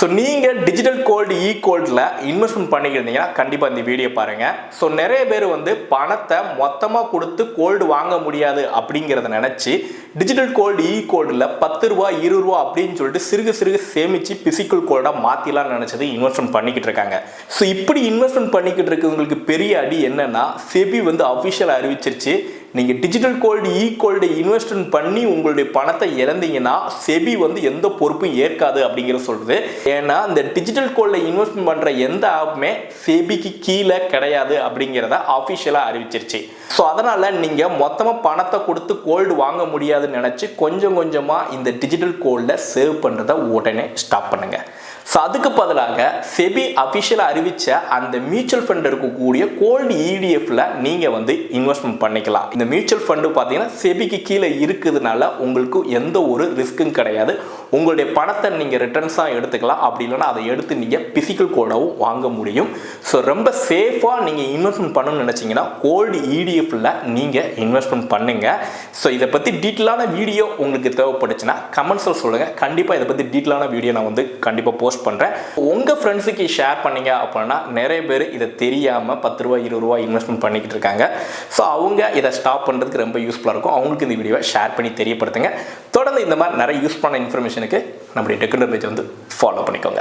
So நீங்கள் digital gold இ கோல்டில் investment பண்ணிக்கிறீங்கன்னா கண்டிப்பாக இந்த வீடியோ பாருங்கள் ஸோ நிறைய பேர் வந்து பணத்தை மொத்தமாக கொடுத்து கோல்டு வாங்க முடியாது அப்படிங்கிறத நினச்சி டிஜிட்டல் கோல்டு இ கோல்டில் பத்து ரூபா இருபது ரூபா அப்படின்னு சொல்லிட்டு சிறுக சிறுக சேமித்து பிசிக்கல் கோல்டாக மாற்றிலாம் நினச்சது இன்வெஸ்ட்மெண்ட் பண்ணிக்கிட்டு இருக்காங்க. ஸோ இப்படி இன்வெஸ்ட்மெண்ட் பண்ணிக்கிட்டு இருக்கிறவங்களுக்கு பெரிய அடி என்னென்னா செபி வந்து அஃபிஷியலாக அறிவிச்சிருச்சு. நீங்கள் digital gold e gold investment பண்ணி உங்களுடைய பணத்தை இழந்தீங்கன்னா செபி வந்து எந்த பொறுப்பும் ஏற்காது அப்படிங்கிற சொல்கிறது ஏன்னா இந்த டிஜிட்டல் கோல்டில் இன்வெஸ்ட்மெண்ட் பண்ணுற எந்த ஆப்புமே செபிக்கு கீழே கிடையாது அப்படிங்கிறத ஆஃபிஷியலாக அறிவிச்சிருச்சு. ஸோ அதனால் நீங்கள் மொத்தமாக பணத்தை கொடுத்து கோல்டு வாங்க முடியாதுன்னு நினச்சி கொஞ்சம் கொஞ்சமாக இந்த டிஜிட்டல் கோல்டில் சேவ் பண்ணுறதை உடனே ஸ்டாப் பண்ணுங்கள் ஸோ அதுக்கு பதிலாக செபி அஃபிஷியலாக அறிவித்த அந்த மியூச்சுவல் ஃபண்ட் இருக்கக்கூடிய கோல்டு இடிஎஃப்ல நீங்கள் வந்து இன்வெஸ்ட்மெண்ட் பண்ணிக்கலாம். இந்த மியூச்சுவல் ஃபண்டு பார்த்தீங்கன்னா செபிக்கு கீழே இருக்குதுனால உங்களுக்கு எந்த ஒரு ரிஸ்க்கும் கிடையாது. உங்களுடைய பணத்தை நீங்கள் ரிட்டர்ன்ஸாக எடுத்துக்கலாம். அப்படி இல்லைன்னா அதை எடுத்து நீங்கள் பிசிக்கல் கோடாவும் வாங்க முடியும். ஸோ ரொம்ப சேஃபாக நீங்கள் இன்வெஸ்ட்மெண்ட் பண்ணணும்னு நினச்சிங்கன்னா கோல்டு இடிஎஃப்பில் நீங்கள் இன்வெஸ்ட்மெண்ட் பண்ணுங்கள் ஸோ இதை பற்றி டீட்டெயிலான வீடியோ உங்களுக்கு தேவைப்பட்டுச்சுன்னா கமெண்ட்ஸில் சொல்லுங்கள் கண்டிப்பாக இதை பற்றி டீட்டெயிலான வீடியோ நான் வந்து கண்டிப்பாக போஸ்ட் பண்ணுறேன் உங்கள் ஃப்ரெண்ட்ஸுக்கு ஷேர் பண்ணீங்க அப்படின்னா நிறைய பேர் இதை தெரியாமல் பத்து ரூபா இருபது ரூபா இன்வெஸ்ட்மெண்ட் பண்ணிக்கிட்டு இருக்காங்க. ஸோ அவங்க இதை ஸ்டாப் பண்ணுறதுக்கு ரொம்ப யூஸ்ஃபுல்லாக இருக்கும். அவங்களுக்கு இந்த வீடியோவை ஷேர் பண்ணி தெரியப்படுத்துங்க. தொடர்ந்து இந்த மாதிரி நிறைய யூஸ் பண்ண இன்ஃபர்மேஷனுக்கு நம்முடைய டெக்குனர் பேஜ் வந்து ஃபாலோ பண்ணிக்கோங்க.